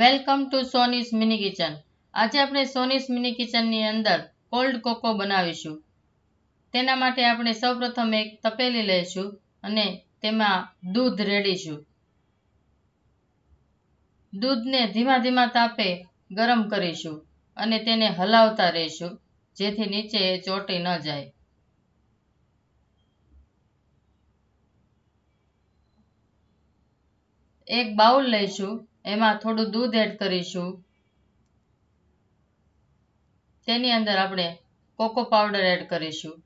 Welcome to Soni's mini kitchen. આજે આપણે Soni's mini કિચનની અંદર કોલ્ડ કોકો બનાવીશું. તેના માટે આપણે સૌપ્રથમ એક તપેલી લઈશું અને તેમાં દૂધ રેડીશું. દૂધને ધીમા ધીમા તાપે ગરમ કરીશું અને તેને હલાવતા રહીશું, જેથી નીચે એ ચોટી ન જાય. એક બાઉલ લઈશું એમાં થોડું દૂધ એડ કરીશું. તેની અંદર આપણે કોકો પાવડર એડ કરીશું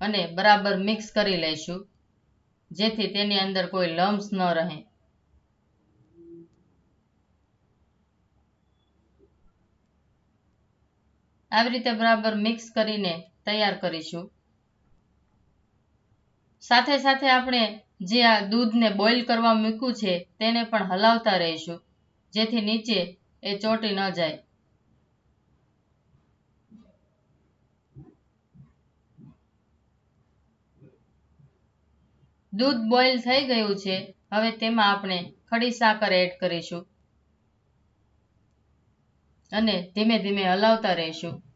અને બરાબર મિક્સ કરી લઈશું, જેથી તેની અંદર કોઈ લમ્સ ન રહે. આવી રીતે બરાબર મિક્સ કરીને તૈયાર કરીશું. સાથે સાથે આપણે જે આ દૂધને બોઇલ કરવા મૂક્યું છે, તેને પણ હલાવતા રહીશું. જેથી નીચે એ ચોંટી ન જાય. દૂધ બોઇલ થઈ ગયું છે, હવે તેમાં આપણે ખડી સાકર એડ કરીશું. અને ધીમે ધીમે હલાવતા રહીશું.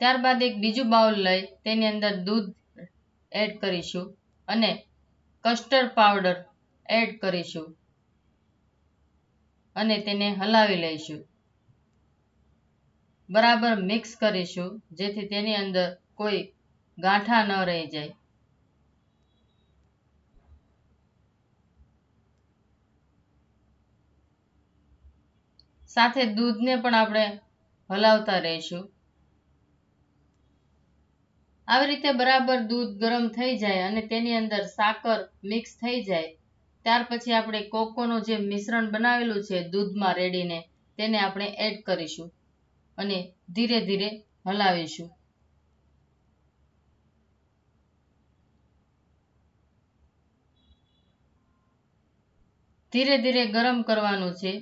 ત્યારબાદ એક બીજું બાઉલ લઈ તેની અંદર દૂધ એડ કરીશું અને કસ્ટર્ડ પાવડર એડ કરીશું અને તેને હલાવી લઈશું. બરાબર મિક્સ કરીશું જેથી તેની અંદર કોઈ ગાંઠા ન રહી જાય. સાથે દૂધને પણ આપણે હલાવતા રહીશું. આવી રીતે બરાબર દૂધ ગરમ થઈ જાય અને તેની અંદર સાકર મિક્સ થઈ જાય. ત્યાર પછી આપણે કોકોનું જે મિશ્રણ બનાવેલું છે દૂધમાં રેડીને તેને આપણે એડ કરીશું અને ધીરે ધીરે હલાવીશું. ધીરે ધીરે ગરમ કરવાનું છે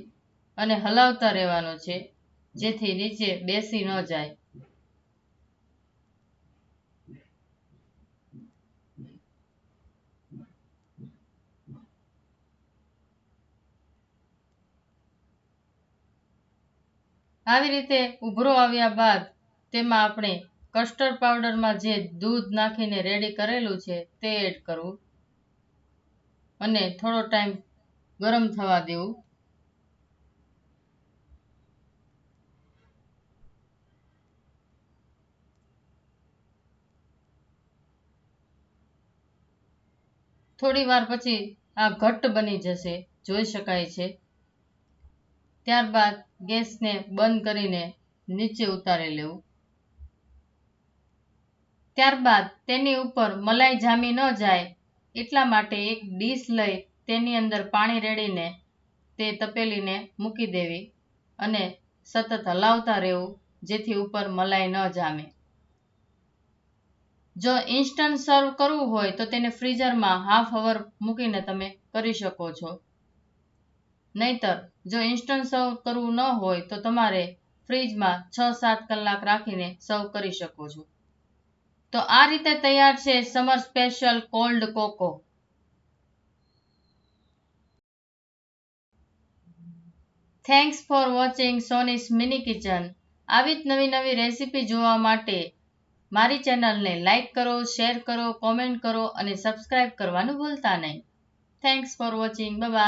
અને હલાવતા રહેવાનું છે જેથી નીચે બેસી ન જાય. આવી રીતે ઉભરો આવ્યા બાદ તેમાં આપણે કસ્ટર્ડ પાવડરમાં જે દૂધ નાખીને રેડી કરેલું છે તે એડ કરવું. અને થોડો ટાઈમ ગરમ થવા દેવું. થોડી વાર પછી આ ઘટ્ટ બની જશે, જોઈ શકાય છે. ત્યારબાદ ગેસને બંધ કરીને નીચે ઉતારી લેવું. ત્યારબાદ તેની ઉપર મલાઈ જામી ન જાય એટલા માટે એક ડીશ લઈ તેની અંદર પાણી રેડીને તે તપેલીને મૂકી દેવી અને સતત હલાવતા રહેવું જેથી ઉપર મલાઈ ન જામે. જો ઇન્સ્ટન્ટ સર્વ કરવું હોય તો તેને ફ્રીઝરમાં હાફ અવર મૂકીને તમે કરી શકો છો. નહીતર, જો ઇન્સ્ટન્ટ સર્વ કરવું ન હોય, તો તમારે ફ્રીજમાં છ સાત કલાક રાખીને સર્વ કરી શકો છો. તો આ રીતે તૈયાર છે summer special cold cocoa. Thanks for watching Soni's mini kitchen આવી જ નવી નવી રેસીપી જોવા માટે મારી ચેનલને લાઇક કરો, શેર કરો, કોમેન્ટ કરો અને સબસ્ક્રાઇબ કરવાનું ભૂલતા નહીં. Thanks for watching bye